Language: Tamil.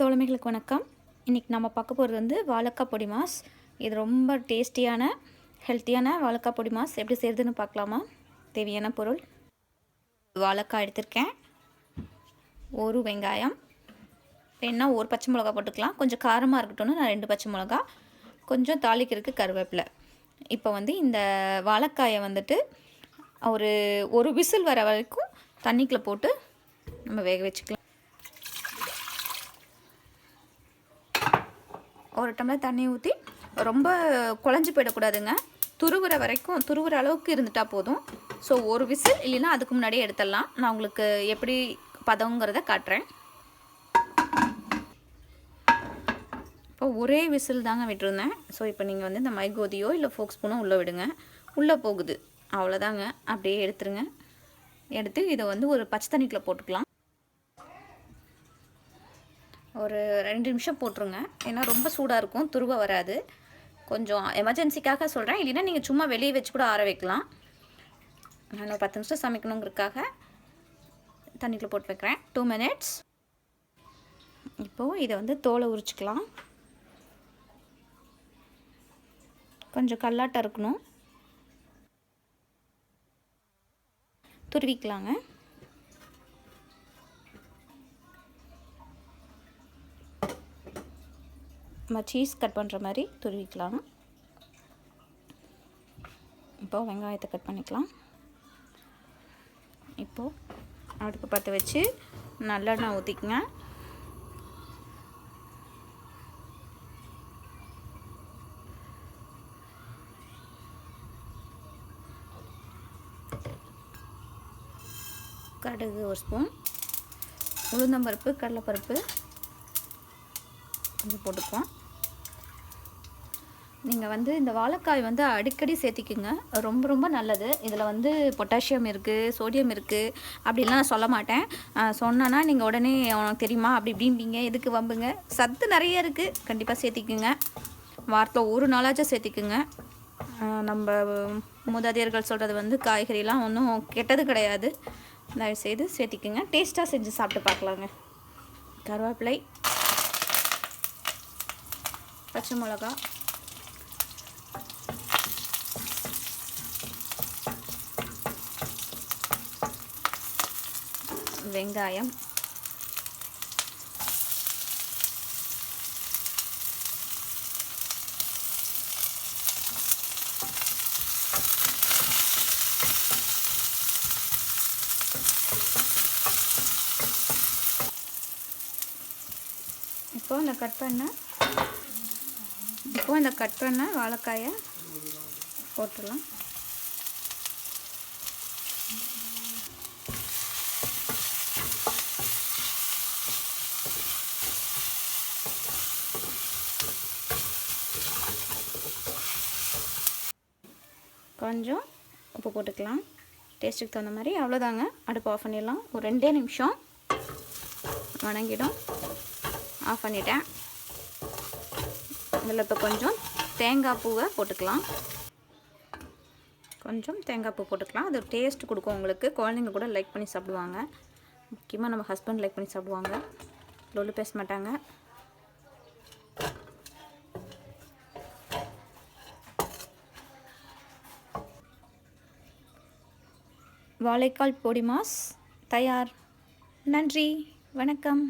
தோழமைகளுக்கு வணக்கம். இன்றைக்கி நம்ம பார்க்க போகிறது வந்து வாழைக்காய் பொடி மாஸ். இது ரொம்ப டேஸ்டியான ஹெல்த்தியான வாழைக்காய் பொடி மாஸ். எப்படி செய்கிறதுன்னு பார்க்கலாமா? தேவையான பொருள். வாழைக்காய் எடுத்திருக்கேன். ஒரு வெங்காயம். வேணால் ஒரு பச்சை மிளகா போட்டுக்கலாம். கொஞ்சம் காரமாக இருக்கட்டும்னு நான் ரெண்டு பச்சை மிளகா. கொஞ்சம் தாளிக்கிறதுக்கு கருவேப்பிலை. இப்போ வந்து இந்த வாழைக்காயை வந்துட்டு ஒரு ஒரு விசில் வர வரைக்கும் தண்ணிக்குள்ளே போட்டு நம்ம வேக வச்சுக்கலாம். ஒரு டம்ளர் தண்ணி ஊற்றி ரொம்ப குழஞ்சி போயிடக்கூடாதுங்க. துருவுற வரைக்கும் துருவுற அளவுக்கு இருந்துட்டால் போதும். ஸோ ஒரு விசில் இல்லைன்னா அதுக்கு முன்னாடியே எடுத்துடலாம். நான் உங்களுக்கு எப்படி பதங்கிறத காட்டுறேன். இப்போ ஒரே விசில் தாங்க விட்டுருந்தேன். ஸோ இப்போ நீங்கள் வந்து இந்த மைகோதியோ இல்லை ஃபோக் ஸ்பூனோ உள்ளே விடுங்க. உள்ளே போகுது. அவ்வளோதாங்க அப்படியே எடுத்துருங்க. எடுத்து இதை வந்து ஒரு பச்சை தண்ணிக்குள்ளே போட்டுக்கலாம். ஒரு ரெண்டு நிமிஷம் போட்டுருங்க. ஏன்னா ரொம்ப சூடாக இருக்கும் துருவ வராது. கொஞ்சம் எமர்ஜென்சிக்காக சொல்கிறேன் இல்லைன்னா நீங்கள் சும்மா வெளியே வச்சு கூட ஆற வைக்கலாம். நான் ஒரு பத்து நிமிஷம் சமைக்கணுங்கிறதுக்காக தண்ணிக்குள்ளே போட்டு வைக்கிறேன். டூ மினிட்ஸ் இப்போது இதை வந்து தோலை உரிச்சிக்கலாம். கொஞ்சம் கல்லாட்டம் இருக்கணும். துருவிக்கலாங்க. நம்ம சீஸ் கட் பண்ணுற மாதிரி துருவிக்கலாம். இப்போ வெங்காயத்தை கட் பண்ணிக்கலாம். இப்போது அடுப்பு பற்ற வச்சு நல்லெண்ணெய் ஊற்றிக்குங்க கடுகு ஒரு ஸ்பூன் உளுந்தம்பருப்பு கடலைப்பருப்பு கொஞ்சம் போட்டுக்குவோம் நீங்கள் வந்து இந்த வாழைக்காய் வந்து அடிக்கடி சேர்த்திக்குங்க. ரொம்ப ரொம்ப நல்லது. இதில் வந்து பொட்டாசியம் இருக்குது சோடியம் இருக்குது அப்படின்லாம் சொல்ல மாட்டேன். சொன்னேன்னா நீங்கள் உடனே உனக்கு தெரியுமா? அப்படி இப்படிம்பீங்க. எதுக்கு வம்புங்க? சத்து நிறைய இருக்குது கண்டிப்பாக சேர்த்திக்குங்க. வாரத்தில் ஒரு நாளாச்சும் சேர்த்திக்குங்க. நம்ம மூதாதையர்கள் சொல்கிறது வந்து காய்கறிலாம் ஒன்றும் கெட்டது கிடையாது. தயவுசெய்து சேர்த்திக்குங்க. டேஸ்ட்டாக செஞ்சு சாப்பிட்டு பார்க்கலாங்க. கருவேப்பிலை. பச்சை மிளகா. வெங்காயம். இப்போ இந்த கட் பண்ண இப்போ இந்த கட் பண்ண வாழைக்காயை போட்டுடலாம். கொஞ்சம் உப்பு போட்டுக்கலாம். டேஸ்ட்டுக்கு தகுந்த மாதிரி அவ்வளோதாங்க. அடுப்பு ஆஃப் பண்ணிடலாம். ஒரு ரெண்டே நிமிஷம். வணங்கிடும். ஆஃப் பண்ணிட்டேன். அதில் இப்போ கொஞ்சம் தேங்காய் பூவை போட்டுக்கலாம். கொஞ்சம் தேங்காய் பூ போட்டுக்கலாம். அது டேஸ்ட் கொடுக்கும் உங்களுக்கு. குழந்தைங்க கூட லைக் பண்ணி சாப்பிடுவாங்க. முக்கியமாக நம்ம ஹஸ்பண்ட் லைக் பண்ணி சாப்பிடுவாங்க. லொல்லு பேச மாட்டாங்க. வாழைக்கால் பொடி மாஸ் தயார். நன்றி. வணக்கம்.